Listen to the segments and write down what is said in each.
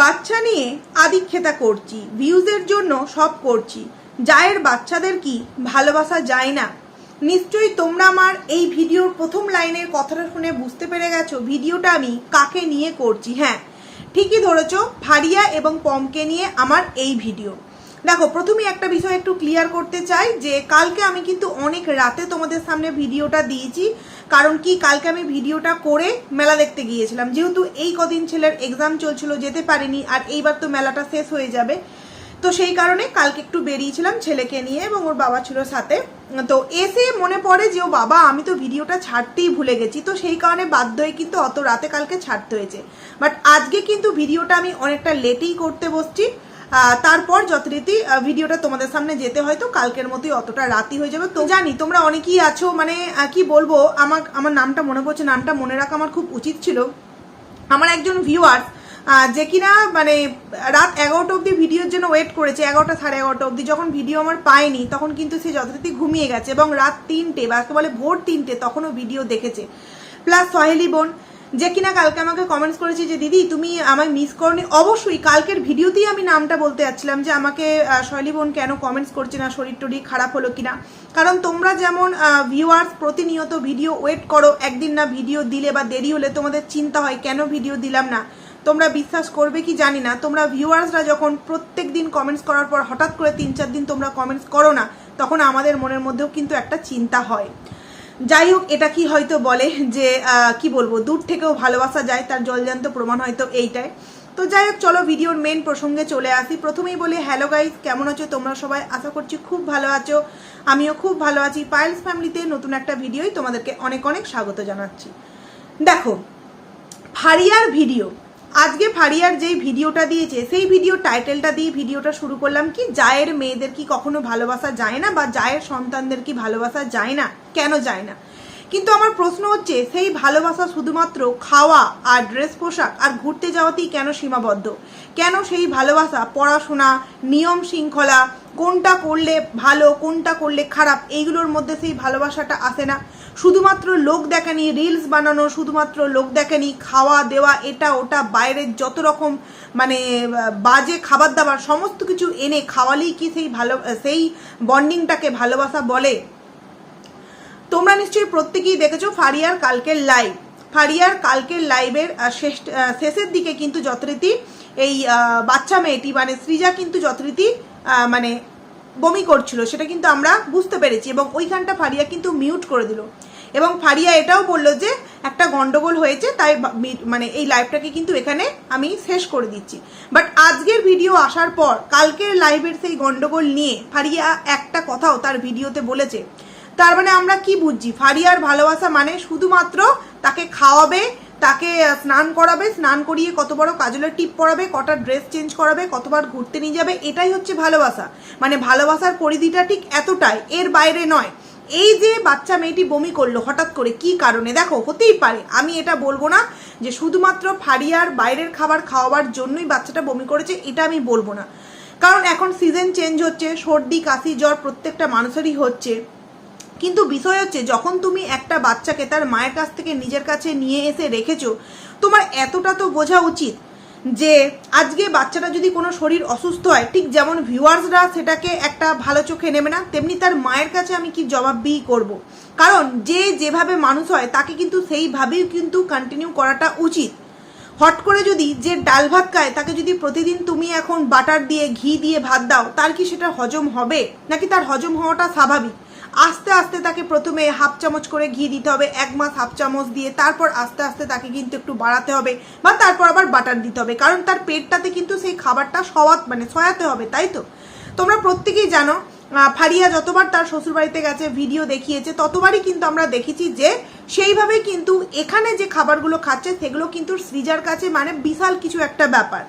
বাচ্চা নিয়ে আদিক্ষেতা করছি ভিউজের জন্য সব করছি। জায়ের বাচ্চাদের কি ভালোবাসা যায় না? নিশ্চয়ই তোমরা আমার এই ভিডিওর প্রথম লাইনের কথাটা শুনে বুঝতে পেরে গেছো, ভিডিওটা আমি কাকে নিয়ে করছি হ্যাঁ? ঠিকই ধরেছো, ফারিয়া এবং পমকে নিয়ে আমার এই ভিডিও। দেখো প্রথমে একটা বিষয় একটু ক্লিয়ার করতে চাই যে, কালকে আমি কিন্তু অনেক রাতে তোমাদের সামনে ভিডিওটা দিয়েছি। কারণ কি, কালকে আমি ভিডিওটা করে মেলা দেখতে গিয়েছিলাম। যেহেতু এই কদিন ছেলের এক্সাম চলছিল, যেতে পারিনি, আর এইবার তো মেলাটা শেষ হয়ে যাবে। তো সেই কারণে কালকে একটু বেরিয়েছিলাম ছেলেকে নিয়ে এবং ওর বাবা ছিল সাথে। তো এসে মনে পড়ে যে, ও বাবা, আমি তো ভিডিওটা ছাড়তেই ভুলে গেছি। তো সেই কারণে বাধ্য হয়ে কিন্তু অত রাতে কালকে ছাড়তে হয়েছে। বাট আজকে কিন্তু ভিডিওটা আমি অনেকটা লেটেই করতে বসছি। তারপর যথারীতি ভিডিওটা তোমাদের সামনে যেতে হয়তো, কালকের মতোই অতটা রাতি হয়ে যাবে। তো জানি, তোমরা অনেকেই আছো মানে কি বলব আমার আমার নামটা মনে পড়ছে, নামটা মনে রাখা আমার খুব উচিত ছিল। আমার একজন ভিউয়ার্স যে কিনা মানে রাত এগারোটা অবধি ভিডিওর জন্য ওয়েট করেছে, এগারোটা সাড়ে এগারোটা অবধি। যখন ভিডিও আমার পায়নি, তখন কিন্তু সে যথারীতি ঘুমিয়ে গেছে। এবং রাত তিনটে, বা বলে ভোর তিনটে, তখনও ভিডিও দেখেছে। প্লাস সহেলি বোন যে কিনা কালকে আমাকে কমেন্টস করেছে যে, দিদি, তুমি আমায় মিস করনি। অবশ্যই, কালকের ভিডিওতেই আমি নামটা বলতে যাচ্ছিলাম যে, আমাকে সহেলি বোন কেন কমেন্টস করছে না? শরীর টরীর খারাপ হলো কিনা? কারণ তোমরা যেমন ভিউয়ার্স প্রতিনিয়ত ভিডিও ওয়েট করো, একদিন না ভিডিও দিলে বা দেরি হলে তোমাদের চিন্তা হয়, কেন ভিডিও দিলাম না? তোমরা বিশ্বাস করবে কি জানি না? তোমরা ভিউয়ার্সরা যখন প্রত্যেক দিন কমেন্টস করার পর হঠাৎ করে তিন চার দিন তোমরা কমেন্টস করো না, তখন আমাদের মনের মধ্যেও কিন্তু একটা চিন্তা হয়। যাই হোক, এটা কি হয়তো বলে যে কি বলব, দূর থেকেও ভালোবাসা যায়, তার জলজান্ত প্রমাণ হয়তো এইটাই। তো যাই হোক, চলো ভিডিওর মেন প্রসঙ্গে চলে আসি। প্রথমেই বলি হ্যালো গাইজ কেমন আছো? তোমরা সবাই আশা করছি খুব ভালো আছো। আমিও খুব ভালো আছি। পায়েলস ফ্যামিলিতে নতুন একটা ভিডিওই তোমাদেরকে অনেক অনেক স্বাগত জানাচ্ছি। দেখো, ফারিয়ার ভিডিও আজকে ফারিয়ার যেই ভিডিওটা দিয়েছে, সেই ভিডিও টাইটেলটা দিয়ে ভিডিওটা শুরু করলাম কি, জায়ের মেয়েদের কি কখনো ভালোবাসা যায় না বা জায়ের সন্তানদের কি ভালোবাসা যায় না? কেন যায় না? কিন্তু আমার প্রশ্ন হচ্ছে, সেই ভালোবাসা শুধুমাত্র খাওয়া আর ড্রেস পোশাক আর ঘুরতে যাওয়াতেই কেন সীমাবদ্ধ? কেন সেই ভালোবাসা, পড়াশোনা, নিয়ম শৃঙ্খলা কোনটা করলে ভালো, কোনটা করলে খারাপ, এইগুলোর মধ্যে সেই ভালোবাসাটা আসে না। শুধুমাত্র লোক দেখানি রিলস বানানো শুধুমাত্র লোক দেখানি, খাওয়া দেওয়া এটা ওটা বাইরের যত রকম মানে বাজে খাবার দাবার সমস্ত কিছু এনে খাওয়ালেই কি সেই ভালো, সেই বন্ডিংটাকে ভালোবাসা বলে? তোমরা নিশ্চয়ই প্রত্যেকেই দেখেছ ফারিয়ার কালকের লাইভ ফারিয়ার কালকের লাইভের শেষ শেষের দিকে কিন্তু যথারীতি এই বাচ্চা মেয়েটি মানে সৃজা কিন্তু যথারীতি মানে বমি করছিল, সেটা কিন্তু আমরা বুঝতে পেরেছি এবং ওইখানটা ফারিয়া কিন্তু মিউট করে দিল। এবং ফারিয়া এটাও বলল যে, একটা গন্ডগোল হয়েছে, তাই মানে এই লাইভটাকে কিন্তু এখানে আমি শেষ করে দিচ্ছি। বাট আজকের ভিডিও আসার পর, কালকের লাইভের সেই গন্ডগোল নিয়ে ফারিয়া একটা কথাও তার ভিডিওতে বলেছে। তার মানে আমরা কি বুঝছি? ফারিয়ার ভালোবাসা মানে শুধুমাত্র তাকে খাওয়াবে তাকে স্নান করাবে, স্নান করিয়ে কত বড় কাজলের টিপ পরাবে, কটা ড্রেস চেঞ্জ করাবে, কতবার ঘুরতে নিয়ে যাবে, এটাই হচ্ছে ভালোবাসা। মানে ভালোবাসার পরিধিটা ঠিক এতটাই, এর বাইরে নয়। এই যে বাচ্চা মেয়েটি বমি করল হঠাৎ করে, কি কারণে? দেখো, হতেই পারে, আমি এটা বলব না যে শুধুমাত্র ফারিয়ার বাইরের খাবার খাওয়াবার জন্যই বাচ্চাটা বমি করেছে, এটা আমি বলব না। কারণ এখন সিজন চেঞ্জ হচ্ছে, সর্দি, কাশি, জ্বর প্রত্যেকটা মানুষেরই হচ্ছে। কিন্তু বিষয় হচ্ছে, যখন তুমি একটা বাচ্চাকে তার মায়ের কাছ থেকে নিজের কাছে নিয়ে এসে রেখেছো, তোমার এতটা তো বোঝা উচিত যে আজকে বাচ্চাটা যদি কোনো শরীর অসুস্থ হয়, ঠিক যেমন ভিউয়ার্সরা সেটাকে একটা ভালো চোখে নেবে না, তেমনি তার মায়ের কাছে আমি কি জবাবদিহি করব। কারণ যে যেভাবে মানুষ হয়, তাকে কিন্তু সেইভাবেই কিন্তু কন্টিনিউ করাটা উচিত। হট করে যদি যে ডাল ভাত খায়, তাকে যদি প্রতিদিন তুমি এখন বাটার দিয়ে, ঘি দিয়ে ভাত দাও, তার কি সেটা হজম হবে? নাকি তার হজম হওয়াটা স্বাভাবিক? আস্তে আস্তে তাকে প্রথমে হাফ চামচ করে ঘি দিতে হবে, এক মাস হাফ চামচ দিয়ে তারপর আস্তে আস্তে তাকে কিন্তু একটু বাড়াতে হবে বা তারপর আবার বাটার দিতে হবে, কারণ তার পেটটাতে কিন্তু সেই খাবারটা সওয়াত মানে সয়াতে হবে, তাই তো? তোমরা প্রত্যেকেই জানো ফারিয়া যতবার তার শ্বশুরবাড়িতে গেছে ভিডিও দেখিয়েছে, ততবারই কিন্তু আমরা দেখেছি যে সেইভাবে কিন্তু এখানে যে খাবারগুলো খাচ্ছে, সেগুলো কিন্তু সৃজার কাছে মানে বিশাল কিছু একটা ব্যাপার।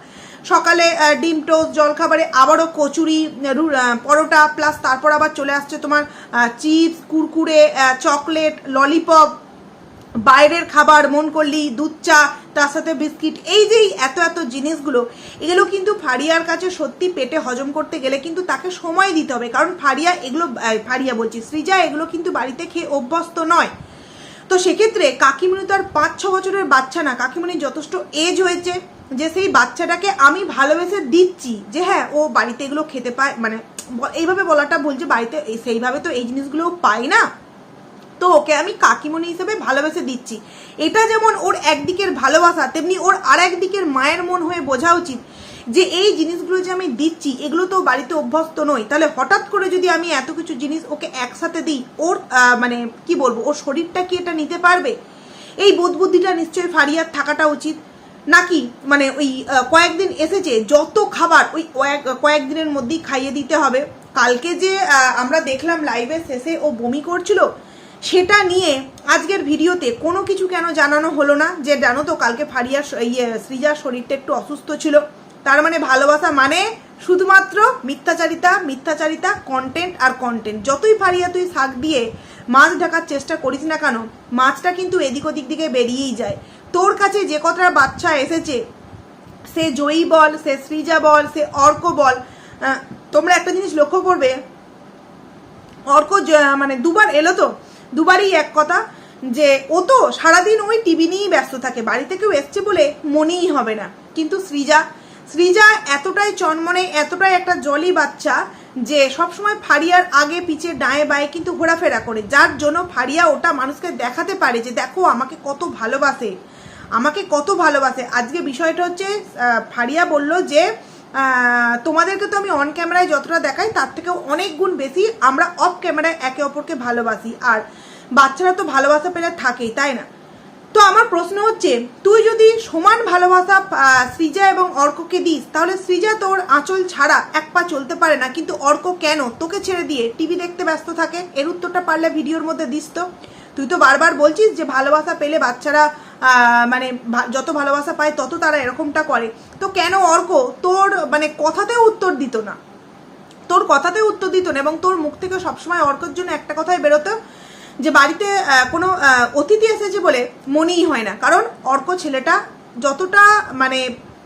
সকালে ডিম টোস্ট, জলখাবারে, আবারও কচুরি পরোটা প্লাস তারপর আবার চলে আসছে তোমার চিপস কুরকুরে চকলেট ললিপপ বাইরের খাবার, মন করলি, দুধ চা, তার সাথে বিস্কিট, এই যে এত এত জিনিসগুলো, এগুলো কিন্তু ফারিয়ার কাছে সত্যি পেটে হজম করতে গেলে কিন্তু তাকে সময় দিতে হবে। কারণ ফারিয়া এগুলো ফারিয়া বলছি, সৃজা এগুলো কিন্তু বাড়িতে খেয়ে অভ্যস্ত নয়। তো সেক্ষেত্রে কাকিমণি তো আর পাঁচ ছ বছরের বাচ্চা না কাকিমণি যথেষ্ট এজ হয়েছে। যে সেই বাচ্চাটাকে আমি ভালোবেসে দিচ্ছি, যে হ্যাঁ ও বাড়িতে এগুলো খেতে পায় মানে এইভাবে বলাটা ভুল, যে বাড়িতে সেইভাবে তো এই জিনিসগুলো পায় না। তো ওকে আমি কাকিমণি হিসেবে ভালোবেসে দিচ্ছি। এটা যেমন ওর একদিকের ভালোবাসা, তেমনি ওর আর একদিকের মায়ের মন হয়ে বোঝা উচিত যে এই জিনিসগুলো যে আমি দিচ্ছি, এগুলো তো বাড়িতে অভ্যস্ত নই তাহলে হঠাৎ করে যদি আমি এত কিছু জিনিস ওকে একসাথে দিই, ওর মানে কি বলব, ওর শরীরটা কি এটা নিতে পারবে? এই বোধ বুদ্ধিটা নিশ্চয়ই ফারিয়ার থাকাটা উচিত। নাকি মানে ওই কয়েকদিন এসেছে, যত খাবার ওই কয়েক, কয়েকদিনের মধ্যেই খাইয়ে দিতে হবে। কালকে যে আমরা দেখলাম লাইভের শেষে ও বমি করছিল, সেটা নিয়ে আজকের ভিডিওতে কোনো কিছু কেন জানানো হলো না? যে জানো তো, কালকে ফারিয়ার ইয়ে সৃজার শরীরটা একটু অসুস্থ ছিল। তার মানে ভালোবাসা মানে শুধুমাত্র মিথ্যাচারিতা মিথ্যাচারিতা কন্টেন্ট আর কন্টেন্ট যতই ফারিয়া তুই শাক দিয়ে মাছ ঢাকার চেষ্টা করিস না কেন, মাছটা কিন্তু এদিক ওদিক দিকে বেরিয়েই যায়। তোর কাছে যে কটা বাচ্চা এসেছে, সে জয়ী বল, সে সৃজা বল, সে অর্ক বল তোমরা একটা জিনিস লক্ষ্য করবে, অর্ক মানে দুবার এলো তো, দুবারই এক কথা, যে ও তো সারাদিন ওই টিভি নিয়েই ব্যস্ত থাকে, বাড়িতে কেউ এসছে বলে মনেই হবে না। কিন্তু সৃজা সৃজা এতটাই চনমনে, এতটাই একটা জলি বাচ্চা, যে সবসময় ফারিয়ার আগে পিছে ডায়ে বায়ে কিন্তু ঘোরাফেরা করে, যার জন্য ফারিয়া ওটা মানুষকে দেখাতে পারে যে, দেখো আমাকে কত ভালোবাসে। আমাকে কত ভালোবাসে। আজকে বিষয়টা হচ্ছে ফারিয়া বলল যে তোমাদেরকে তো আমি অন ক্যামেরায় যতটা দেখাই, তার থেকেও অনেক গুণ বেশি আমরা অফ ক্যামেরায় একে অপরকে ভালোবাসি। আর বাচ্চারা তো ভালোবাসা পেলে থাকেই, তাই না? তো আমার প্রশ্ন হচ্ছে, তুই যদি সমান ভালোবাসা সৃজা এবং অর্ককে দিস, তাহলে সৃজা তোর আঁচল ছাড়া এক পা চলতে পারে না। কিন্তু অর্ক কেন? তোকে ছেড়ে দিয়ে টিভি দেখতে ব্যস্ত থাকে। এর উত্তরটা পারলে ভিডিওর মধ্যে দিস তো। তুই তো বারবার বলছিস যে, ভালোবাসা পেলে বাচ্চারা মানে যত ভালোবাসা পায় তত তারা এরকমটা করে। তো কেন অর্ক তোর মানে কথাতেও উত্তর দিত না? তোর কথাতে উত্তর দিত না এবং তোর মুখ থেকে সবসময় অর্কর জন্য একটা কথাই বেরোতো যে বাড়িতে কোনো অতিথি এসেছে বলে মনেই হয় না। কারণ অর্ক ছেলেটা যতটা মানে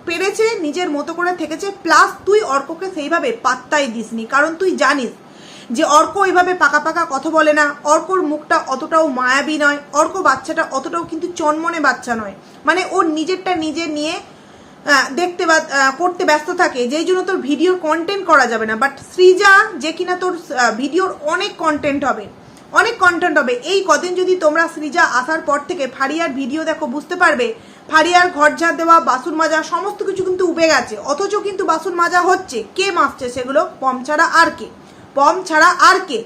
পেরেছে, নিজের মতো করে থেকেছে প্লাস তুই অর্ককে সেইভাবে পাত্তাই দিসনি। কারণ তুই জানিস যে অর্ক ওইভাবে পাকা পাকা কথা বলে না। অর্কর মুখটা অতটাও মায়াবী নয়। অর্ক বাচ্চাটা অতটাও কিন্তু চনমনে বাচ্চা নয়। মানে ওর নিজেরটা নিজে নিয়ে দেখতে বা করতে ব্যস্ত থাকে। যেই জন্য তোর ভিডিওর কন্টেন্ট করা যাবে না। বাট সৃজা, যে কিনা তোর ভিডিওর অনেক কন্টেন্ট হবে। অনেক কন্টেন্ট হবে। এই কদিন যদি তোমরা সৃজা আসার পর থেকে ফারিয়ার ভিডিও দেখো, বুঝতে পারবে, ফারিয়ার ঘর ঝাড় দেওয়া, বাসন মাজা, সমস্ত কিছু কিন্তু উবে গেছে। অথচ কিন্তু বাসন মাজা হচ্ছে। কে মাসছে সেগুলো? পম ছাড়া আর কে? পম ছাড়া আর কে?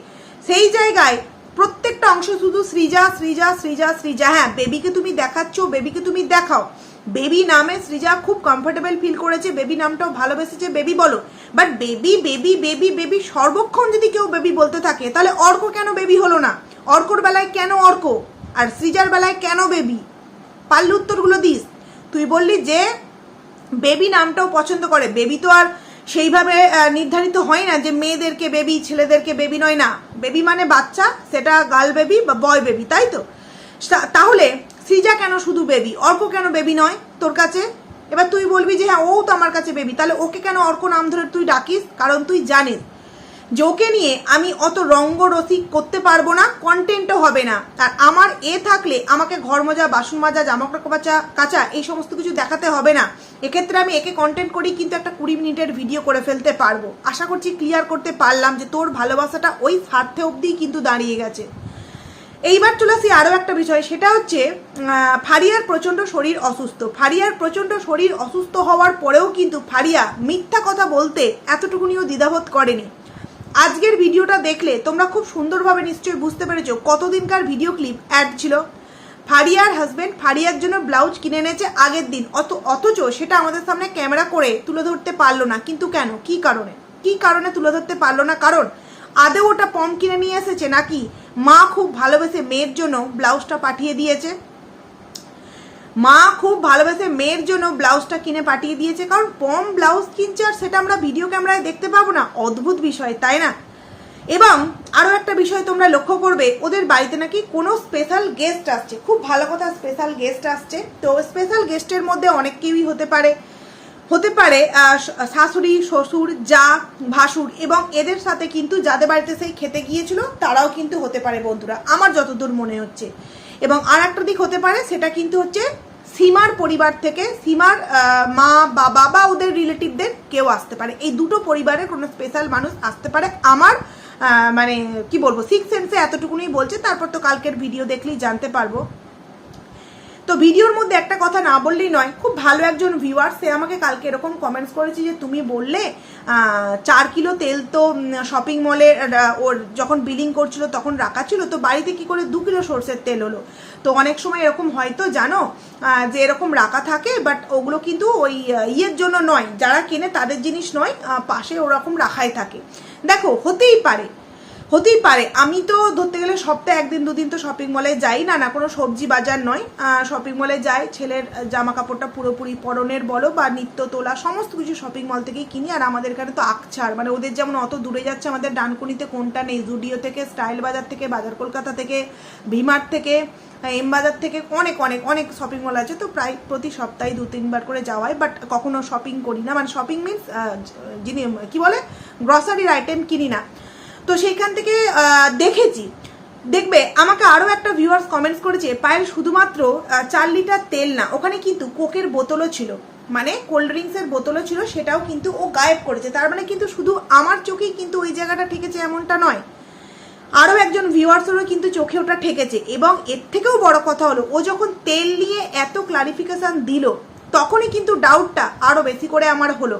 সেই জায়গায় প্রত্যেকটা অংশ শুধু সৃজা সৃজা সৃজা সৃজা। হ্যাঁ বেবিকে তুমি দেখাচ্ছ, বেবিকে তুমি দেখাও। বেবি নামে সৃজা খুব কমফোর্টেবল ফিল করেছে, বেবি নামটাও ভালোবেসেছে, বেবি বলো। But baby baby baby baby সর্বক্ষণ যদি কেউ বেবি বলতে থাকে, তাহলে অর্ক কেন বেবি হলো না? অর্কর বেলায় কেন অর্ক? আর সৃজার বেলায় কেন বেবি? পারলে উত্তরগুলো দিস। তুই বললি যে, বেবি নামটাও পছন্দ করে। বেবি তো আর সেইভাবে নির্ধারিত হয় না যে মেয়েদেরকে বেবি ছেলেদেরকে বেবি নয়, না। বেবি মানে বাচ্চা, সেটা গার্ল বেবি বা বয় বেবি তাই তো? তাহলে সৃজা কেন শুধু বেবি অর্ক কেন বেবি নয় তোর কাছে? এবার তুই বলবি যে হ্যাঁ ও তো আমার কাছে বেবি তাহলে ওকে কেন অর্ক নাম ধরে তুই ডাকিস? কারণ তুই জানিস। ওকে নিয়ে আমি অত রঙ্গরসিক করতে পারব না কন্টেন্টও হবে না। আর আমার এ থাকলে আমাকে ঘর মজা বাসন মাজা জামা কাপড় কাচা কাচা এই সমস্ত কিছু দেখাতে হবে না। এক্ষেত্রে আমি একে কন্টেন্ট করি, কিন্তু একটা কুড়ি মিনিটের ভিডিও করে ফেলতে পারব। আশা করছি ক্লিয়ার করতে পারলাম যে তোর ভালোবাসাটা ওই স্বার্থে অবধিই কিন্তু দাঁড়িয়ে গেছে। এইবার চলে আসি আরও একটা বিষয়, সেটা হচ্ছে ফারিয়ার প্রচণ্ড শরীর অসুস্থ। ফারিয়ার প্রচণ্ড শরীর অসুস্থ হওয়ার পরেও কিন্তু ফারিয়া মিথ্যা কথা বলতে এতটুকুনিও দ্বিধাবোধ করেনি। আজকের ভিডিওটা দেখলে তোমরা খুব সুন্দরভাবে নিশ্চয়ই বুঝতে পেরেছ কতদিনকার ভিডিও ক্লিপ অ্যাড ছিল। ফারিয়ার হাজবেন্ড ফারিয়ার জন্য ব্লাউজ কিনে এনেছে আগের দিন। অত, অথচ সেটা আমাদের সামনে ক্যামেরা করে তুলে ধরতে পারল না। কিন্তু কেন? কি কারণে? কি কারণে তুলে ধরতে পারল না? কারণ আদৌ ওটা পম কিনে নিয়ে এসেছে নাকি মা খুব ভালোবেসে মেয়ের জন্য ব্লাউজটা পাঠিয়ে দিয়েছে? মা খুব ভালোবেসে মেয়ের জন্য ব্লাউজটা কিনে পাঠিয়ে দিয়েছে, কারণ পম ব্লাউজ কিনছে আর সেটা আমরা ভিডিও ক্যামেরায় দেখতে পাবো না। অদ্ভুত বিষয়, তাই না? এবং আরও একটা বিষয় তোমরা লক্ষ্য করবে, ওদের বাড়িতে নাকি কোনো স্পেশাল গেস্ট আসছে। খুব ভালো কথা স্পেশাল গেস্ট আসছে। তো স্পেশাল গেস্টের মধ্যে অনেক কেউই হতে পারে। হতে পারে শাশুড়ি, শ্বশুর, যা, ভাসুর এবং এদের সাথে কিন্তু যাদের বাড়িতে সেই খেতে গিয়েছিল, তারাও কিন্তু হতে পারে বন্ধুরা। আমার যতদূর মনে হচ্ছে। এবং আর একটা দিক হতে পারে, সেটা কিন্তু হচ্ছে সীমার পরিবার থেকে, সীমার মা বা বাবা ওদের রিলেটিভদের কেউ আসতে পারে। এই দুটো পরিবারের কোনো স্পেশাল মানুষ আসতে পারে। আমার মানে কি বলব সিক্স সেন্সে এতটুকুনি বলছে, তারপর তো কালকের ভিডিও দেখলেই জানতে পারব। তো ভিডিওর মধ্যে একটা কথা না বললেই নয়, খুব ভালো একজন ভিউয়ার সে আমাকে কালকে এরকম কমেন্টস করেছে যে, তুমি বললে চার কিলো তেল তো শপিং মলে ওর যখন বিলিং করছিল তখন রাখা ছিল, তো বাড়িতে কি করে দু কিলো সর্ষের তেল হলো? তো অনেক সময় এরকম হয়তো জানো? যে এরকম রাখা থাকে বাট ওগুলো কিন্তু ওই ইয়ের জন্য নয়। যারা কেনে তাদের জিনিস নয় পাশে ওরকম রাখাই থাকে। দেখো, হতেই পারে হতেই পারে। আমি তো ধরতে গেলে সপ্তাহে একদিন, দুদিন তো শপিং মলে যাই। না না, কোনো সবজি বাজার নয়। শপিং মলে যাই, ছেলের জামা কাপড়টা পুরোপুরি পরনের বলো বা নিত্য তোলা, সমস্ত কিছু শপিং মল থেকেই কিনি। আর আমাদের এখানে তো আকছার। মানে ওদের যেমন অত দূরে যাচ্ছে, আমাদের ডানকুনিতে কোনটা নেই? জুডিও থেকে, স্টাইল বাজার থেকে, বাজার কলকাতা থেকে, ভিমার্ট থেকে, এম বাজার থেকে অনেক অনেক অনেক শপিং মল আছে। তো প্রায় প্রতি সপ্তাহে দু, তিনবার করে যাওয়াই। বাট কখনো শপিং করি না। মানে শপিং মিনস যিনি, কি বলে? গ্রসারির আইটেম কিনি না। তো সেইখান থেকে দেখেছি। দেখবে, আমাকে আরও একটা ভিউয়ার্স কমেন্টস করেছে, পায়েল, শুধুমাত্র চার লিটার তেল না, ওখানে কিন্তু কোকের বোতলও ছিল। মানে কোল্ড ড্রিঙ্কসের বোতলও ছিল, সেটাও কিন্তু ও গায়েব করেছে। তার মানে কিন্তু শুধু আমার চোখেই কিন্তু ওই জায়গাটা ঠেকেছে এমনটা নয়। আরও একজন ভিউয়ার্সেরও কিন্তু চোখে ওটা ঠেকেছে। এবং এর থেকেও বড় কথা হলো, ও যখন তেল নিয়ে এত ক্লারিফিকেশান দিল তখনই কিন্তু ডাউটটা আরও বেশি করে আমার হলো।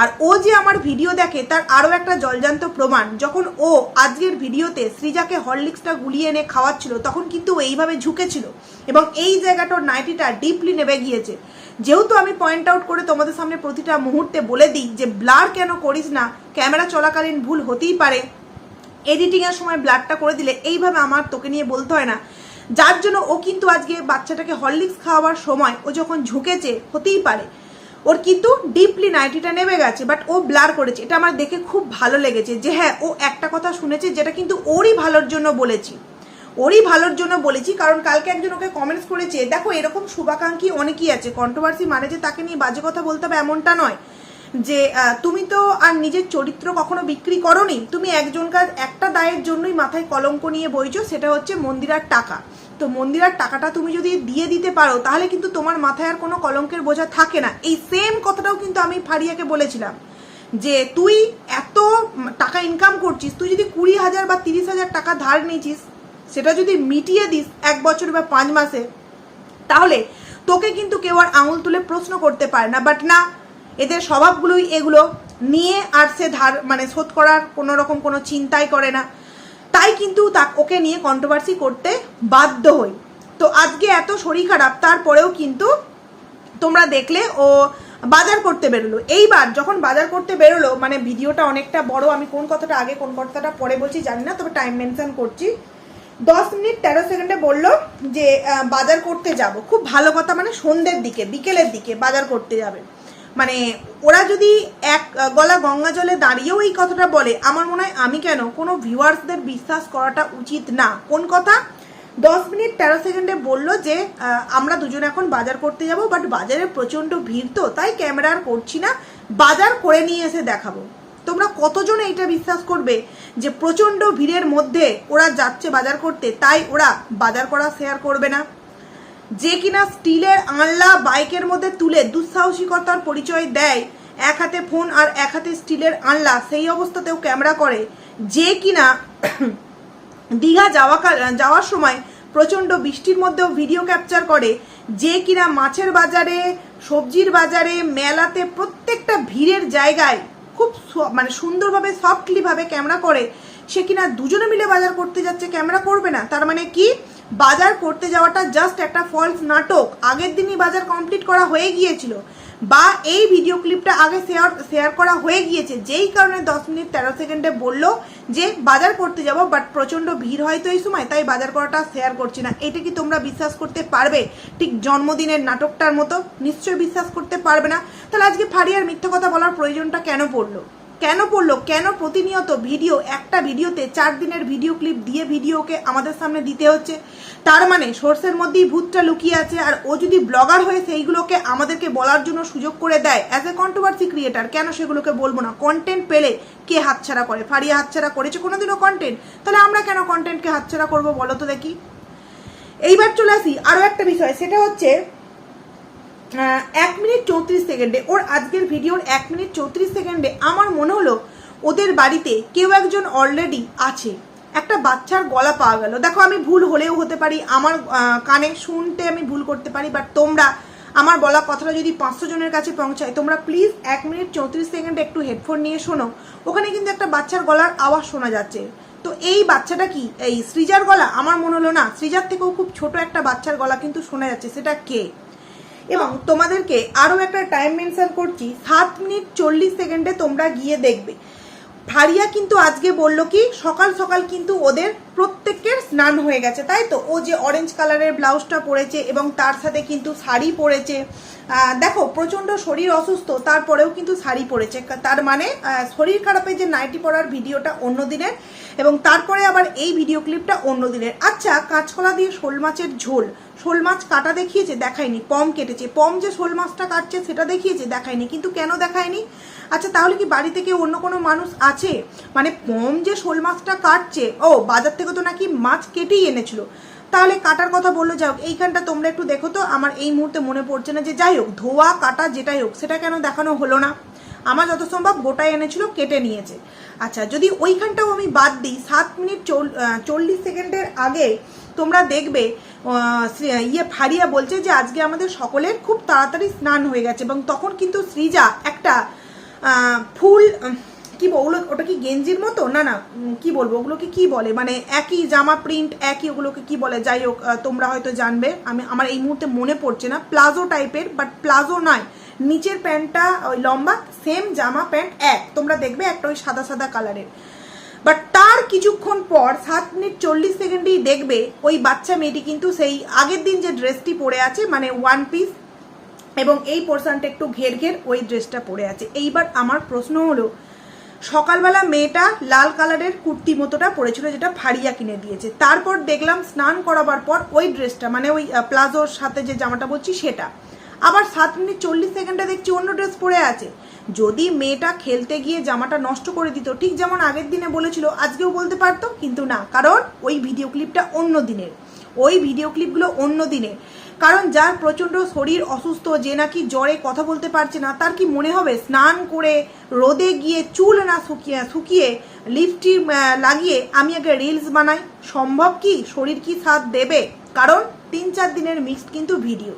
আর ও যে আমার ভিডিও দেখে, তার আরও একটা জলজান্ত প্রমাণ। যখন ও আজকের ভিডিওতে সৃজাকে হরলিক্সটা গুলিয়ে এনে খাওয়াচ্ছিল, তখন কিন্তু এইভাবে ঝুঁকেছিল। এবং এই জায়গাটার নাইটিটা ডিপলি নেমে গিয়েছে। যেহেতু আমি পয়েন্ট আউট করে তোমাদের সামনে প্রতিটা মুহূর্তে বলে দিই যে ব্লার কেন করিস না? ক্যামেরা চলাকালীন ভুল হতেই পারে। এডিটিংয়ের সময় ব্লাডটা করে দিলে এইভাবে আমার তোকে নিয়ে বলতে হয় না। যার জন্য ও কিন্তু আজকে বাচ্চাটাকে হরলিক্স খাওয়াবার সময় ও যখন ঝুঁকেছে, হতেই পারে। ওর কিন্তু ডিপলি নাইটিটা নেমে গেছে বাট ও ব্লার করেছে। এটা আমার দেখে খুব ভালো লেগেছে যে হ্যাঁ ও একটা কথা শুনেছে যেটা কিন্তু ওরই ভালোর জন্য বলেছি। ওরই ভালোর জন্য বলেছি, কারণ কালকে একজন ওকে কমেন্টস করেছে, দেখো, এরকম শুভাকাঙ্ক্ষী অনেকই আছে। কন্ট্রোভার্সি মানে যে তাকে নিয়ে বাজে কথা বলতে হবে এমনটা নয়। যে তুমি তো আর নিজের চরিত্র কখনো বিক্রি করনি, তুমি একজনকার একটা দায়ের জন্যই মাথায় কলঙ্ক নিয়ে বইছো, সেটা হচ্ছে মন্দিরার টাকা। তো মন্দিরার টাকাটা তুমি যদি দিয়ে দিতে পারো, তাহলে কিন্তু তোমার মাথায় আর কোনো কলঙ্কের বোঝা থাকে না। এই সেম কথাটাও কিন্তু আমি ফারিয়াকে বলেছিলাম, যে তুই এত টাকা ইনকাম করছিস, তুই যদি কুড়ি হাজার বা তিরিশ হাজার টাকা ধার নিয়েছিস, সেটা যদি মিটিয়ে দিস এক বছর বা পাঁচ মাসে, তাহলে তোকে কিন্তু কেউ আর আঙুল তুলে প্রশ্ন করতে পারে না। বাট না এদের স্বভাবগুলোই এগুলো নিয়ে আর সে ধার মানে শোধ করার কোনো রকম কোনো চিন্তাই করে না। তাই কিন্তু তা, ওকে নিয়ে কন্ট্রোভার্সি করতে বাধ্য হই। তো আজকে এত শরীর খারাপ, তারপরেও কিন্তু তোমরা দেখলে ও বাজার করতে বেরোলো। এইবার যখন বাজার করতে বেরোলো মানে ভিডিওটা অনেকটা বড়, আমি কোন কথাটা আগে, কোন কথাটা পরে বলছি জানি না, তবে টাইম মেনশন করছি। দশ মিনিট তেরো সেকেন্ডে বলল যে বাজার করতে যাব। খুব ভালো কথা মানে সন্ধ্যের দিকে, বিকেলের দিকে বাজার করতে যাবে। মানে ওরা যদি এক গলা গঙ্গা জলে দাঁড়িয়েও এই কথাটা বলে, আমার মনে হয় আমি কেন কোনো ভিউয়ার্সদের বিশ্বাস করাটা উচিত না। কোন কথা? দশ মিনিট তেরো সেকেন্ডে বলল যে আমরা দুজন এখন বাজার করতে যাব বাট বাজারে প্রচণ্ড ভিড় তো, তাই ক্যামেরা আর করছি না। বাজার করে নিয়ে এসে দেখাবো। তোমরা কতজন এইটা বিশ্বাস করবে যে প্রচণ্ড ভিড়ের মধ্যে ওরা যাচ্ছে বাজার করতে, তাই ওরা বাজার করা শেয়ার করবে না? যে কিনা স্টিলের আনলা বাইকের মধ্যে তুলে দুঃসাহসিকতার পরিচয় দেয়, এক হাতে ফোন আর এক হাতে স্টিলের আনলা, সেই অবস্থাতেও ক্যামেরা করে। যে কিনা দীঘা যাওয়া যাওয়ার সময় প্রচণ্ড বৃষ্টির মধ্যেও ভিডিও ক্যাপচার করে, যে কিনা মাছের বাজারে, সবজির বাজারে, মেলাতে প্রত্যেকটা ভিড়ের জায়গায় খুব মানে সুন্দরভাবে সফটলিভাবে ক্যামেরা করে, সে কিনা দুজনে মিলে বাজার করতে যাচ্ছে, ক্যামেরা করবে না। তার মানে কি? বাজার করতে যাওয়াটা জাস্ট একটা ফলস নাটক। আগের দিনই বাজার কমপ্লিট করা হয়ে গিয়েছিল। বা এই ভিডিও ক্লিপটা আগে শেয়ার শেয়ার করা হয়ে গিয়েছে। যেই কারণে দশ মিনিট তেরো সেকেন্ডে বলল যে, বাজার করতে যাব বাট প্রচণ্ড ভিড় হয় তো এই সময়, তাই বাজার করাটা শেয়ার করছি না। এটা কি তোমরা বিশ্বাস করতে পারবে? ঠিক জন্মদিনের নাটকটার মতো নিশ্চয়ই বিশ্বাস করতে পারবে না। তাহলে আজকে ফারিয়ার মিথ্যে কথা বলার প্রয়োজনটা কেন পড়ল? কেন পড়ল, কেন প্রতিনিয়ত ভিডিও, একটা ভিডিওতে চার দিনের ভিডিও ক্লিপ দিয়ে ভিডিওকে আমাদের সামনে দিতে হচ্ছে? তার মানে সোর্সের মধ্যেই ভূতটা লুকিয়ে আছে আর ও যদি ব্লগার হয়ে সেইগুলোকে আমাদেরকে বলার জন্য সুযোগ করে দেয় অ্যাজ এ কন্ট্রোভার্সি ক্রিয়েটার কেন সেগুলোকে বলব না? কন্টেন্ট পেলে কে হাতছাড়া করে? ফারিয়া হাতছাড়া করেছে কোনোদিনও কন্টেন্ট তাহলে আমরা কেন কন্টেন্টকে হাতছাড়া করব বলো তো দেখি? এইবার চলে আসি আরও একটা বিষয়, সেটা হচ্ছে এক মিনিট চৌত্রিশ সেকেন্ডে, ওর আজকের ভিডিওর এক মিনিট চৌত্রিশ সেকেন্ডে আমার মনে হলো ওদের বাড়িতে কেউ একজন অলরেডি আছে। একটা বাচ্চার গলা পাওয়া গেল। দেখো, আমি ভুল হলেও হতে পারি, আমার কানে শুনতে আমি ভুল করতে পারি বাট তোমরা আমার বলা কথাটা যদি পাঁচশো জনের কাছে পৌঁছায়, তোমরা প্লিজ এক মিনিট চৌত্রিশ সেকেন্ডে একটু হেডফোন নিয়ে শোনো। ওখানে কিন্তু একটা বাচ্চার গলার আওয়াজ শোনা যাচ্ছে। তো এই বাচ্চাটা কি? এই সৃজার গলা? আমার মনে হলো না, সৃজার থেকেও খুব ছোট একটা বাচ্চার গলা কিন্তু শোনা যাচ্ছে। সেটা কে? এবং তোমাদেরকে আরও একটা টাইম মেনশন করছি, সাত মিনিট চল্লিশ সেকেন্ডে তোমরা গিয়ে দেখবে। ফারিয়া কিন্তু আজকে বলল কি, সকাল সকাল কিন্তু ওদের প্রত্যেকের স্নান হয়ে গেছে, তাই তো? ও যে অরেঞ্জ কালারের ব্লাউজটা পরেছে এবং তার সাথে কিন্তু শাড়ি পরেছে। দেখো, প্রচণ্ড শরীর অসুস্থ, তারপরেও কিন্তু শাড়ি পরেছে। তার মানে শরীর খারাপের যে নাইটি পরার ভিডিওটা অন্য দিনের এবং তারপরে আবার এই ভিডিও ক্লিপটা অন্য দিনের। আচ্ছা কাঁচকলা দিয়ে শোল মাছের ঝোল। শোল মাছ কাটা দেখিয়েছে? দেখায়নি। পম কেটেছে। পম যে শোল মাছটা কাটছে, সেটা দেখিয়েছে? দেখায়নি। কিন্তু কেন দেখায়নি? আচ্ছা তাহলে কি বাড়ি থেকে অন্য কোনো মানুষ আছে? মানে পম যে শোল মাছটা কাটছে, ও, বাজার থেকে তো নাকি মাছ কেটেই এনেছিল? তাহলে কাটার কথা বলল হোক, এইখানটা তোমরা একটু দেখো তো, আমার এই মুহূর্তে মনে পড়ছে না যে যাই হোক, ধোয়া, কাটা, যেটাই হোক, সেটা কেন দেখানো হলো না? আমার যত সম্ভব গোটাই এনেছিল, কেটে নিয়েছে। আচ্ছা যদি ওইখানটাও আমি বাদ দিই, সাত মিনিট চল- চল্লিশ সেকেন্ডের আগে তোমরা দেখবে ইয়ে ফারিয়া বলছে যে আজকে আমাদের সকলের খুব তাড়াতাড়ি স্নান হয়ে গেছে, এবং তখন কিন্তু সৃজা একটা ফুল কি ওগুলো, ওটা কি গেঞ্জির মতো? না না কি বলব, ওগুলোকে কি বলে? মানে একই জামা প্রিন্ট একই ওগুলোকে কি বলে? যাই হোক তোমরা হয়তো জানবে। আমি, আমার এই মুহূর্তে মনে পড়ছে না। প্লাজো টাইপের বাট প্লাজো নয়। নিচের প্যান্টটা ওই লম্বা সেম জামা প্যান্ট এক। তোমরা দেখবে একটা ওই সাদা সাদা কালারের বাট তার কিছুক্ষণ পর, সাত মিনিট চল্লিশ সেকেন্ডেই দেখবে, ওই বাচ্চা মেয়েটি কিন্তু সেই আগের দিন যে ড্রেসটি পরে আছে মানে ওয়ান পিস এবং এই পোর্শনটা একটু ঘের ঘের, ওই ড্রেসটা পরে আছে। এইবার আমার প্রশ্ন হলো সকালবেলা মেয়েটা লাল কালারের কুর্তি মতোটা পরেছিল, যেটা ফাড়িয়া কিনে দিয়েছে। তারপর দেখলাম স্নান করাবার পর ওই ড্রেসটা মানে ওই প্লাজোর সাথে যে জামাটা বলছি সেটা। আবার সাত মিনিট চল্লিশ সেকেন্ডে দেখছি অন্য ড্রেস পরে আছে। যদি মেয়েটা খেলতে গিয়ে জামাটা নষ্ট করে দিত, ঠিক যেমন আগের দিনে বলেছিল, আজকেও বলতে পারতো, কিন্তু না, কারণ ওই ভিডিও ক্লিপটা অন্য দিনের। ওই ভিডিও ক্লিপগুলো অন্য দিনে কারণ যার প্রচণ্ড শরীর অসুস্থ, যে নাকি জ্বরে কথা বলতে পারছে না, তার কি মনে হবে? স্নান করে রোদে গিয়ে চুল না শুকিয়ে শুকিয়ে লিপস্টিক লাগিয়ে আমি আগে রিলস বানাই? সম্ভব কি? শরীর কি সাথ দেবে? কারণ তিন চার দিনের মিক্সড কিন্তু ভিডিও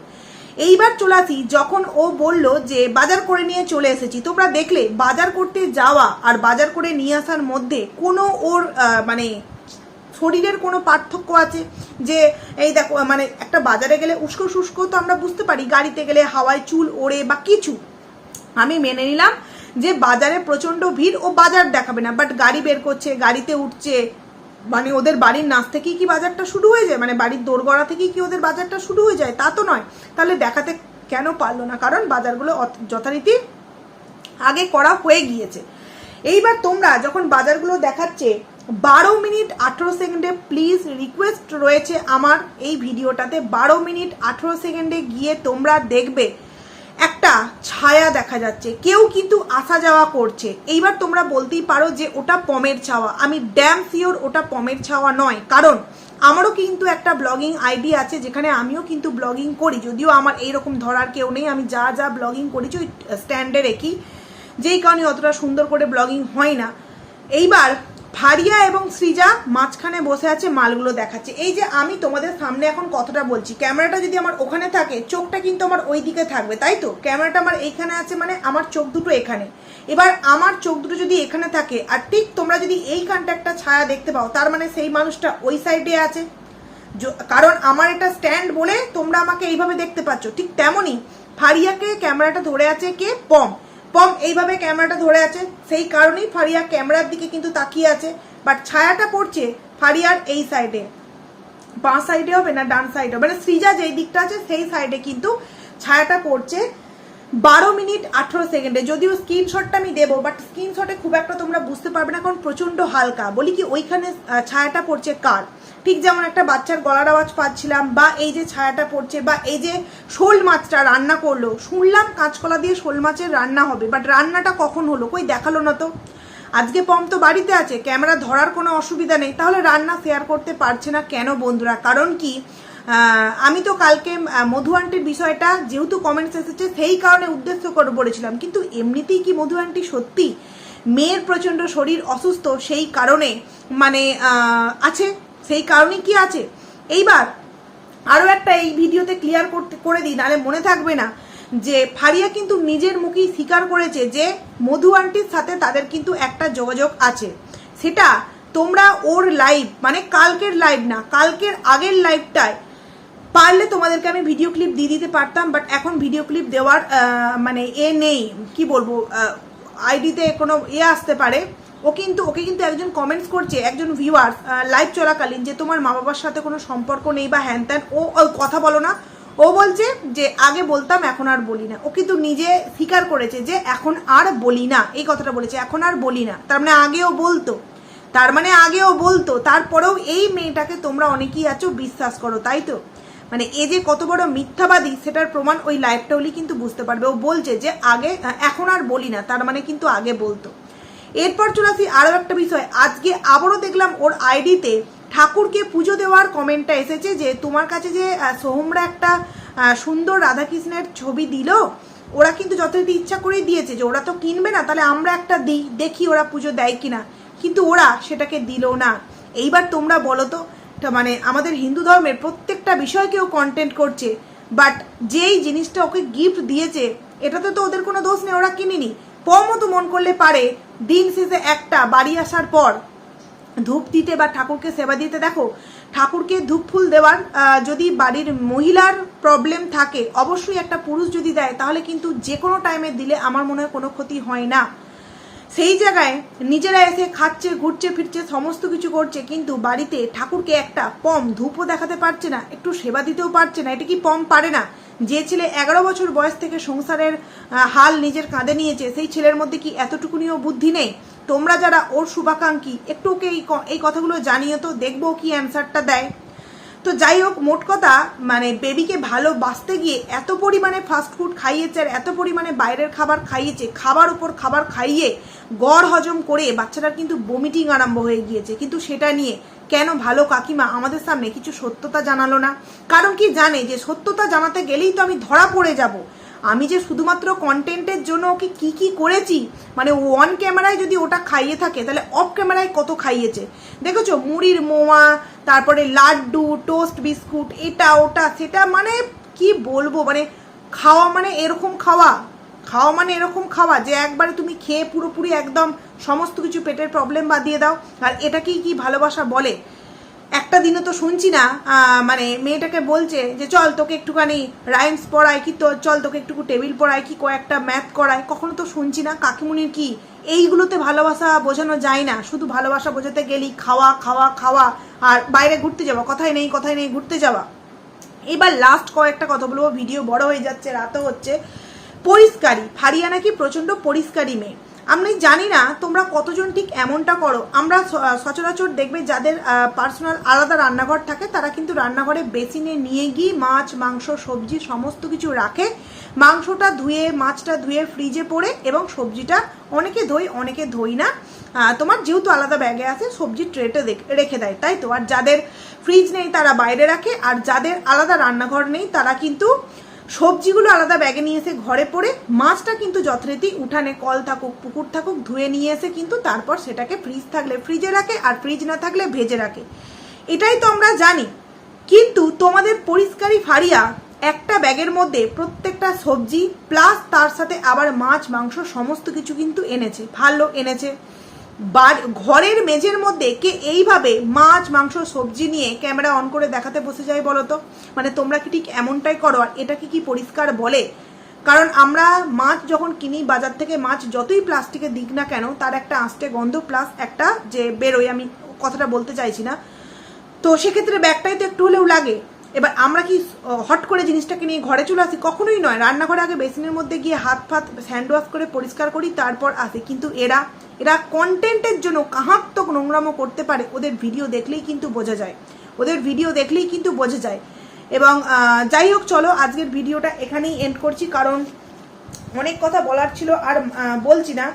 এইবার চলে আসি, যখন ও বলল যে, বাজার করে নিয়ে চলে এসেছি। তোমরা দেখলে, বাজার করতে যাওয়া আর বাজার করে নিয়ে আসার মধ্যে কোনো ওর মানে শরীরের কোনো পার্থক্য আছে? যে এই দেখো মানে একটা বাজারে গেলে উস্কো শুষ্ক তো আমরা বুঝতে পারি, গাড়িতে গেলে হাওয়ায় চুল ওড়ে বা কিছু। আমি মেনে নিলাম যে বাজারে প্রচণ্ড ভিড় ও বাজার দেখাবে না বাট গাড়ি বের করছে, গাড়িতে উঠছে মানে ওদের বাড়ির নাচ থেকেই কি বাজারটা শুরু হয়ে যায়? মানে বাড়ির দোরগড়া থেকেই কি ওদের বাজারটা শুরু হয়ে যায়? তা তো নয়। তাহলে দেখাতে কেন পারল না? কারণ বাজারগুলো যথারীতি আগে করা হয়ে গিয়েছে। এইবার তোমরা যখন বাজারগুলো দেখাচ্ছে বারো মিনিট আঠেরো সেকেন্ডে প্লিজ রিকোয়েস্ট রয়েছে আমার এই ভিডিওটাতে। বারো মিনিট আঠেরো সেকেন্ডে গিয়ে তোমরা দেখবে। একটা ছায়া দেখা যাচ্ছে। কেউ কিন্তু আসা যাওয়া করছে। এইবার তোমরা বলতেই পারো যে ওটা পমের ছাওয়া। আমি ড্যাম শিওর ওটা পমের ছাওয়া নয়। কারণ আমারও কিন্তু একটা ব্লগিং আইডি আছে যেখানে আমিও কিন্তু ব্লগিং করি। যদিও আমার এইরকম ধরার কেউ নেই। আমি যা যা ব্লগিং করেছি ওই স্ট্যান্ডে রেখি যেই কারণে অতটা সুন্দর করে ব্লগিং হয় না। এইবার ফারিয়া এবং সৃজা মাঝখানে বসে আছে, মালগুলো দেখাচ্ছে। এই যে আমি তোমাদের সামনে এখন কথাটা বলছি, ক্যামেরাটা যদি আমার ওখানে থাকে, চোখটা কিন্তু আমার ওই দিকে থাকবে, তাই তো? ক্যামেরাটা আমার এইখানে আছে মানে আমার চোখ দুটো এখানে। এবার আমার চোখ দুটো যদি এখানে থাকে, আর ঠিক তোমরা যদি এই একটা ছায়া দেখতে পাও, তার মানে সেই মানুষটা ওই সাইডে আছে। কারণ আমার এটা স্ট্যান্ড বলে তোমরা আমাকে এইভাবে দেখতে পাচ্ছ, ঠিক তেমনই ফারিয়াকে ক্যামেরাটা ধরে আছে কে? পম। পম, এইভাবে ক্যামেরাটা ধরে আছে। সেই কারণেই ফারিয়া ক্যামেরার দিকে কিন্তু তাকিয়ে আছে। বাট ছায়াটা পড়ছে ফারিয়ার এই সাইডে বাঁ সাইডে হবে না ডান সাইডে হবে? মানে সৃজা যেই দিকটা আছে, সেই সাইডে কিন্তু ছায়াটা পড়ছে বারো মিনিট আঠেরো সেকেন্ডে। যদিও স্ক্রিনশটটা আমি দেবো বাট স্ক্রিনশটে খুব একটা তোমরা বুঝতে পারবে না, কারণ প্রচণ্ড হালকা। বলি কি, ওইখানে ছায়াটা পড়ছে কার? ঠিক যেমন একটা বাচ্চার গলার আওয়াজ পাচ্ছিলাম, বা এই যে ছায়াটা পড়ছে, বা এই যে শোল মাছটা রান্না করল, শুনলাম কাঁচকলা দিয়ে শোল মাছের রান্না হবে বাট রান্নাটা কখন হলো? কই দেখাল না তো? আজকে পম তো বাড়িতে আছে, ক্যামেরা ধরার কোনো অসুবিধা নেই, তাহলে রান্না শেয়ার করতে পারছে না কেন বন্ধুরা? কারণ কি আমি তো কালকে মধু আন্টির বিষয়টা যেহেতু কমেন্টস এসেছে, সেই কারণে উদ্দেশ্য করে বলেছিলাম, কিন্তু এমনিতেই কি মধু আন্টি সত্যি মেয়ের প্রচণ্ড শরীর অসুস্থ, সেই কারণে মানে আছে সেই কারণে কি আছে? এইবার আরও একটা এই ভিডিওতে ক্লিয়ার করতে, করে দিই, নাহলে মনে থাকবে না যে ফারিয়া কিন্তু নিজের মুখেই স্বীকার করেছে যে মধু আন্টির সাথে তাদের কিন্তু একটা যোগাযোগ আছে। সেটা তোমরা ওর লাইভ মানে কালকের লাইভ না, কালকের আগের লাইভটায় পারলে তোমাদেরকে আমি ভিডিও ক্লিপ দিয়ে দিতে পারতাম বাট এখন ভিডিও ক্লিপ দেওয়ার মানে এ নেই, কি বলব আইডিতে কোনো এ আসতে পারে। ও কিন্তু, ওকে কিন্তু একজন কমেন্টস করছে, একজন ভিউয়ার লাইভ চলাকালীন যে তোমার মা বাবার সাথে কোনো সম্পর্ক নেই বা হ্যান ত্যান, ও ও কথা বলো না। ও বলছে যে, আগে বলতাম, এখন আর বলি না। ও কিন্তু নিজে স্বীকার করেছে যে, এখন আর বলি না। এই কথাটা বলেছে, এখন আর বলি না। তার মানে আগেও বলতো। তার মানে আগেও বলতো, তারপরেও এই মেয়েটাকে তোমরা অনেকেই আছো, বিশ্বাস করো, তাই তো? মানে এ যে কত বড় মিথ্যাবাদী, সেটার প্রমাণ ওই লাইভটা হলেই কিন্তু বুঝতে পারবে। ও বলছে যে, আগে এখন আর বলি না। তার মানে কিন্তু আগে বলতো। এরপর চলে আসি আরও একটা বিষয়। আজকে আবারও দেখলাম ওর আইডিতে ঠাকুরকে পুজো দেওয়ার কমেন্টটা এসেছে যে, তোমার কাছে যে সোহমরা একটা সুন্দর রাধাকৃষ্ণের ছবি দিল, ওরা কিন্তু যথারীতি ইচ্ছা করেই দিয়েছে যে, ওরা তো কিনবে না, তাহলে আমরা একটা দিই, দেখি ওরা পুজো দেয় কিনা। কিন্তু ওরা সেটাকে দিল না। এইবার তোমরা বলো তো মানে আমাদের হিন্দু ধর্মের প্রত্যেকটা বিষয়কেও কন্টেন্ট করছে বাট যেই জিনিসটা ওকে গিফট দিয়েছে, এটাতে তো ওদের কোনো দোষ নেই, ওরা কিনেনি। পমও তো মন করলে পারে। দিন শেষে একটা বাড়ি আসার পর ধূপ দিতে বা ঠাকুরকে সেবা দিতে। দেখো, ঠাকুরকে ধূপ ফুল দেওয়ার যদি বাড়ির মহিলার প্রবলেম থাকে, অবশ্যই একটা পুরুষ যদি দেয়, তাহলে কিন্তু যে কোনো টাইমে দিলে আমার মনে হয় কোনো ক্ষতি হয় না। সেই জায়গায় নিজেরা এসে খাচ্ছে, ঘুরছে, ফিরছে, সমস্ত কিছু করছে, কিন্তু বাড়িতে ঠাকুরকে একটা পম ধূপও দেখাতে পারছে না, একটু সেবা দিতেও পারছে না। এটা কি পম? পারে না। যে ছেলে এগারো বছর বয়স থেকে সংসারের হাল নিজের কাঁধে নিয়েছে, সেই ছেলের মধ্যে কি এতটুকুনিও বুদ্ধি নেই? তোমরা যারা ওর শুভাকাঙ্ক্ষী, একটু ওকে এই কথাগুলো জানিয়ে তো, দেখব কি অ্যান্সারটা দেয়। তো যাই হোক, মোট কথা মানে বেবিকে ভালোবাসতে গিয়ে এত পরিমাণে ফাস্ট ফুড খাইয়েছে আর এত পরিমাণে বাইরের খাবার খাইয়েছে, খাবার উপর খাবার খাইয়ে গড় হজম করে বাচ্চাটার কিন্তু বমিটিং আরম্ভ হয়ে গিয়েছে। কিন্তু সেটা নিয়ে কেন ভালো কাকিমা আমাদের সামনে কিছু সত্যতা জানালো না? কারণ কি জানে, যে সত্যতা জানাতে গেলেই তো আমি ধরা পড়ে যাব। আমি যে শুধুমাত্র কন্টেন্টের জন্য ওকে কি কি করেছি মানে ওয়ান ক্যামেরায় যদি ওটা খাইয়ে থাকে, তাহলে অফ ক্যামেরায় কত খাইয়েছে? দেখেছ? মুড়ির মোয়া, তারপরে লাড্ডু টোস্ট বিস্কুট এটা, ওটা, সেটা মানে কি বলব? মানে খাওয়া মানে এরকম খাওয়া। খাওয়া মানে এরকম খাওয়া যে একবারে তুমি খেয়ে পুরোপুরি একদম সমস্ত কিছু পেটের প্রবলেম বাদ দিয়ে দাও। আর এটাকেই কি ভালোবাসা বলে? একটা দিনও তো শুনছি না মানে মেয়েটাকে বলছে যে চল তোকে একটুখানি রাইমস পড়ায় কি তো, চল তোকে একটু টেবিল পড়ায় কি, কয়েকটা ম্যাথ করায় কখনো তো শুনছি না, কাকিমুনির কি এইগুলোতে ভালোবাসা বোঝানো যায় না, শুধু ভালোবাসা বোঝাতে গেলেই খাওয়া খাওয়া খাওয়া আর বাইরে ঘুরতে যাওয়া, কথাই নেই কথাই নেই, ঘুরতে যাওয়া। এবার লাস্ট কয়েকটা কথা বলব ভিডিও বড় হয়ে যাচ্ছে, রাতও হচ্ছে। পরিষ্কারী, ফারিয়া নাকি প্রচণ্ড পরিষ্কারী মেয়ে। আমি জানি না তোমরা কতজন ঠিক এমনটা করো। আমরা সচরাচর দেখবে যাদের পার্সোনাল আলাদা রান্নাঘর থাকে, তারা কিন্তু রান্নাঘরে বেসিনে নিয়ে গিয়ে মাছ, মাংস, সবজি সমস্ত কিছু রাখে। মাংসটা ধুয়ে, মাছটা ধুয়ে ফ্রিজে পড়ে এবং সবজিটা অনেকে ধোই অনেকে ধোই না। তোমার যেহেতু আলাদা ব্যাগে আছে, সবজি ট্রেটে রেখে দেয়, তাই তো? আর যাদের ফ্রিজ নেই তারা বাইরে রাখে, আর যাদের আলাদা রান্নাঘর নেই তারা কিন্তু সবজিগুলো আলাদা ব্যাগে নিয়ে এসে ঘরে পড়ে মাছটা কিন্তু যথারীতি উঠানে কল থাকুক, পুকুর থাকুক, ধুয়ে নিয়ে এসে কিন্তু তারপর সেটাকে ফ্রিজ থাকলে ফ্রিজে রাখে আর ফ্রিজ না থাকলে ভেজে রাখে। এটাই তো আমরা জানি। কিন্তু তোমাদের পরিষ্কারই ফারিয়া একটা ব্যাগের মধ্যে প্রত্যেকটা সবজি প্লাস তার সাথে আবার মাছ, মাংস, সমস্ত কিছু কিন্তু এনেছে, ভালো এনেছে। ঘরের মেঝের মধ্যে কে এইভাবে মাছ, মাংস, সবজি নিয়ে ক্যামেরা অন করে দেখাতে বসে যায় বলো তো মানে তোমরা কি ঠিক এমনটাই করো? আর এটাকে কি পরিষ্কার বলে? কারণ আমরা মাছ যখন কিনি, বাজার থেকে মাছ যতই প্লাস্টিকে দিক না কেন, তার একটা আঁশটে গন্ধ প্লাস একটা যে বেরোয়, আমি কথাটা বলতে চাইছি না। তো সেক্ষেত্রে ব্যাগটাই তো একটু হলেও লাগে। এবার আমরা কি হট করে জিনিসটাকে নিয়ে ঘরে চলে আসি? কখনোই নয়। রান্নাঘরে আগে বেসিনের মধ্যে গিয়ে হাত ফাত হ্যান্ড ওয়াশ করে পরিষ্কার করি, তারপর আসি। কিন্তু এরা এরা কন্টেন্টের জন্য কাহাত্মক নোংরামো করতে পারে, ওদের ভিডিও দেখলেই কিন্তু বোঝা যায়। ওদের ভিডিও দেখলেই কিন্তু বোঝা যায়। এবং যাই হোক, চলো, আজকের ভিডিওটা এখানেই এন্ড করছি। কারণ অনেক কথা বলার ছিল, আর বলছি না।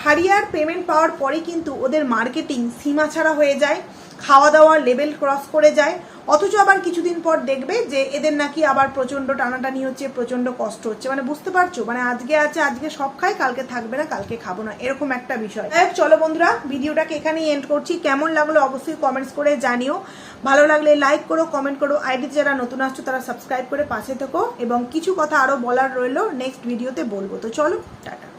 ফারিয়ার পেমেন্ট পাওয়ার পরে কিন্তু ওদের মার্কেটিং সীমা ছাড়া হয়ে যায়। খাওয়া দাওয়ার লেভেল ক্রস করে যায়। অথচ আবার কিছুদিন পর দেখবে যে এদের নাকি আবার প্রচণ্ড টানাটানি হচ্ছে, প্রচণ্ড কষ্ট হচ্ছে। মানে বুঝতে পারছ? মানে আজকে আছে, আজকে সব খাই, কালকে থাকবে না, কালকে খাব না, এরকম একটা বিষয়। চলো বন্ধুরা, ভিডিওটাকে এখানেই এন্ড করছি। কেমন লাগল অবশ্যই কমেন্টস করে জানিও। ভালো লাগলে লাইক করো কমেন্ট করো। আইডিতে যারা নতুন আসছো, তারা সাবস্ক্রাইব করে পাশে থেকো। এবং কিছু কথা আরও বলার রইল নেক্সট ভিডিওতে বলব। তো চলো, টাটা।